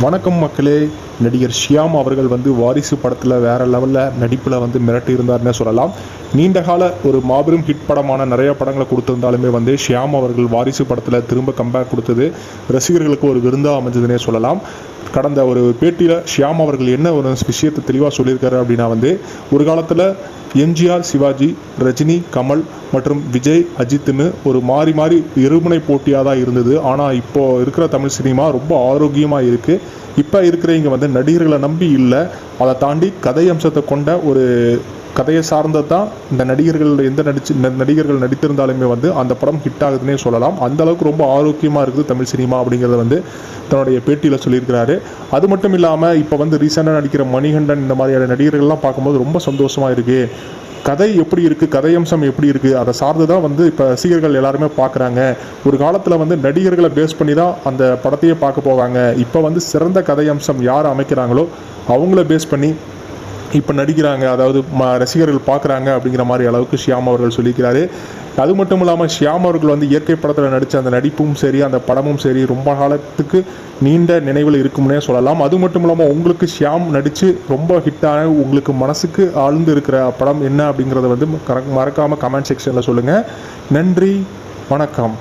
வணக்கம் மக்களே. நடிகர் ஷியாம் அவர்கள் வந்து வாரிசு படத்தில் வேற லெவலில் நடிப்பில் வந்து மிரட்டி இருந்தார்னே சொல்லலாம். நீண்ட கால ஒரு மாபெரும் ஹிட் படமான நிறைய படங்களை கொடுத்துருந்தாலுமே வந்து ஷியாம் அவர்கள் வாரிசு படத்தில் திரும்ப கம்பேக் கொடுத்தது ரசிகர்களுக்கு ஒரு விருந்தாக அமைஞ்சதுன்னே சொல்லலாம். கடந்த ஒரு பேட்டியில் ஷியாம் அவர்கள் என்ன ஒரு விஷயத்தை தெளிவாக சொல்லியிருக்காரு அப்படின்னா வந்து ஒரு காலத்தில் எம்ஜிஆர் சிவாஜி ரஜினி கமல் மற்றும் விஜய் அஜித்னு ஒரு மாறி மாறி இருமுனை போட்டியாக தான் இருந்தது. ஆனால் இப்போ இருக்கிற தமிழ் சினிமா ரொம்ப ஆரோக்கியமாக இருக்குது இப்போ இருக்கிறவங்க வந்து நடிகர்களை நம்பி இல்லை. அதை தாண்டி கதை அம்சத்தை கொண்ட ஒரு கதையை சார்ந்தது தான் இந்த நடிகர்கள் எந்த நடிச்சு ந- நடிகர்கள் நடித்திருந்தாலுமே வந்து அந்த படம் ஹிட் ஆகுதுன்னே சொல்லலாம். அந்த அளவுக்கு ரொம்ப ஆரோக்கியமாக இருக்குது தமிழ் சினிமா அப்படிங்கிறத வந்து தன்னுடைய பேட்டியில் சொல்லியிருக்கிறாரு. அது மட்டும் இல்லாமல் இப்போ வந்து ரீசெண்டாக நடிக்கிற மணிகண்டன் இந்த மாதிரியான நடிகர்கள்லாம் பார்க்கும்போது ரொம்ப சந்தோஷமாக இருக்குது கதை எப்படி இருக்குது கதையம்சம் எப்படி இருக்குது அதை சார்ந்து தான் வந்து இப்போ ரசிகர்கள் எல்லாருமே பார்க்குறாங்க. ஒரு காலத்தில் வந்து நடிகர்களை பேஸ் பண்ணி தான் அந்த படத்தையே பார்க்க போவாங்க. இப்போ வந்து சிறந்த கதையம்சம் யார் அமைக்கிறாங்களோ அவங்கள பேஸ் பண்ணி இப்போ நடிக்கிறாங்க அதாவது ம ரசிகர்கள் பார்க்குறாங்க அப்படிங்கிற மாதிரி அளவுக்கு ஷியாம் அவர்கள் சொல்லியிருக்கிறாரு அது மட்டும் இல்லாமல் ஷியாம் அவர்கள் வந்து இயற்கை படத்தில் நடித்த அந்த நடிப்பும் சரி அந்த படமும் சரி ரொம்ப காலத்துக்கு நீண்ட நினைவில் இருக்கும்னே சொல்லலாம். அது மட்டும் இல்லாமல் உங்களுக்கு ஷியாம் நடித்து ரொம்ப ஹிட்டான உங்களுக்கு மனசுக்கு ஆழ்ந்து இருக்கிற படம் என்ன அப்படிங்கிறத வந்து மறக்காமல் கமெண்ட் செக்ஷனில் சொல்லுங்கள் நன்றி வணக்கம்.